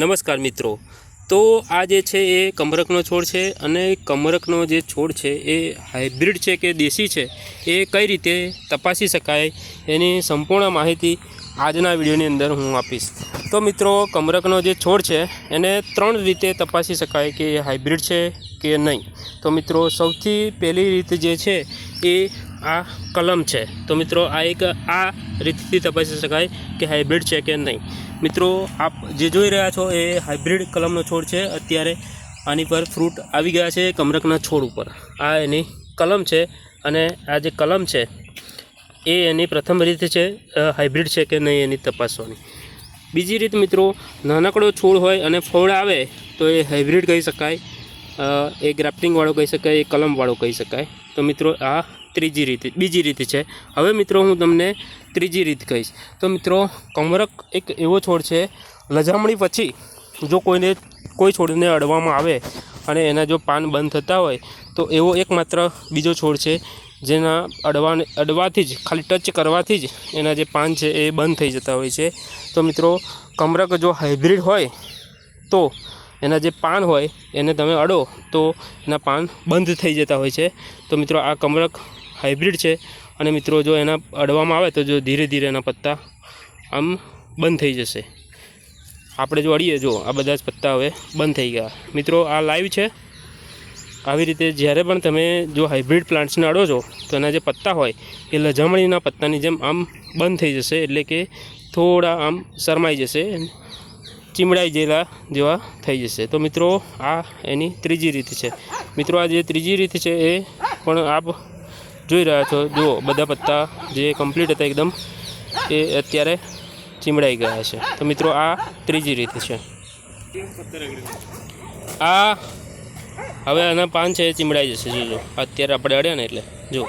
નમસ્કાર મિત્રો. તો આ જે છે એ કમરકનો છોડ છે અને કમરકનો જે છોડ છે એ હાઇબ્રિડ છે કે દેશી છે એ કઈ રીતે તપાસી શકાય એની સંપૂર્ણ માહિતી આજના વિડીયોની અંદર હું આપીશ. તો મિત્રો કમરકનો જે છોડ છે એને ત્રણ રીતે તપાસી શકાય કે એ હાઇબ્રિડ છે કે નહીં. તો મિત્રો, સૌથી પહેલી રીત જે છે એ આ કલમ છે. તો મિત્રો, આ એક આ રીતથી તપાસી શકાય કે હાઇબ્રિડ છે કે નહીં. મિત્રો, આપ જે જોઈ રહ્યા છો એ હાઇબ્રિડ કલમનો છોડ છે. અત્યારે આની પર ફ્રૂટ આવી ગયા છે કમરકના છોડ ઉપર. આ એની કલમ છે અને આ જે કલમ છે, એ એની પ્રથમ રીત છે હાઇબ્રિડ છે કે નહીં એની તપાસવાની. બીજી રીત મિત્રો, નાનકડો છોડ હોય અને ફળ આવે તો એ હાઇબ્રિડ કહી શકાય. એ ગ્રાફ્ટિંગવાળો કહી શકાય, એ કલમવાળો કહી શકાય. તો મિત્રો, આ ત્રીજી રીત, બીજી રીત છે. હવે મિત્રો, હું તમને ત્રીજી રીત કહીશ. તો મિત્રો, કમરક એક એવો છોડ છે, લજામણી પછી જો કોઈને, કોઈ છોડને અડવામાં આવે અને એના જો પાન બંધ થતા હોય, તો એવો એકમાત્ર બીજો છોડ છે, જેના અડવાને, અડવાથી જ, ખાલી ટચ કરવાથી જ એના જે પાન છે, એ બંધ થઈ જતા હોય છે. તો મિત્રો, કમરક જો હાઇબ્રિડ હોય, તો એના જે પાન હોય, એને તમે અડો, તો એના પાન બંધ થઈ જતા હોય છે. તો મિત્રો, આ કમરક હાઇબ્રિડ છે અને મિત્રો, જો એના અડવામાં આવે, તો જો ધીરે ધીરે એના પત્તા આમ બંધ થઈ જશે. આપણે જો અડીએ, જો આ બધા જ પત્તા હવે બંધ થઈ ગયા. મિત્રો, આ લાઈવ છે. આવી રીતે જ્યારે પણ તમે જો હાઇબ્રિડ પ્લાન્ટ્સને અડો છો, તો એના જે પત્તા હોય, એ લજામણીના પત્તાની જેમ આમ બંધ થઈ જશે, એટલે કે થોડા આમ શરમાઈ જશે. ચીમડાઈ ગયેલા જેવા થઈ જશે. તો મિત્રો, આ એની ત્રીજી રીત છે. મિત્રો, આ જે ત્રીજી રીત છે એ પણ આપ જોઈ રહ્યા છો. જુઓ, બધા પત્તા જે કમ્પ્લીટ હતા એકદમ, એ અત્યારે ચીમડાઈ ગયા છે. તો મિત્રો, આ ત્રીજી રીત છે. આ હવે આના પાન છે એ ચીમડાઈ જશે. જોજો, અત્યારે આપણે અડ્યા ને એટલે. જો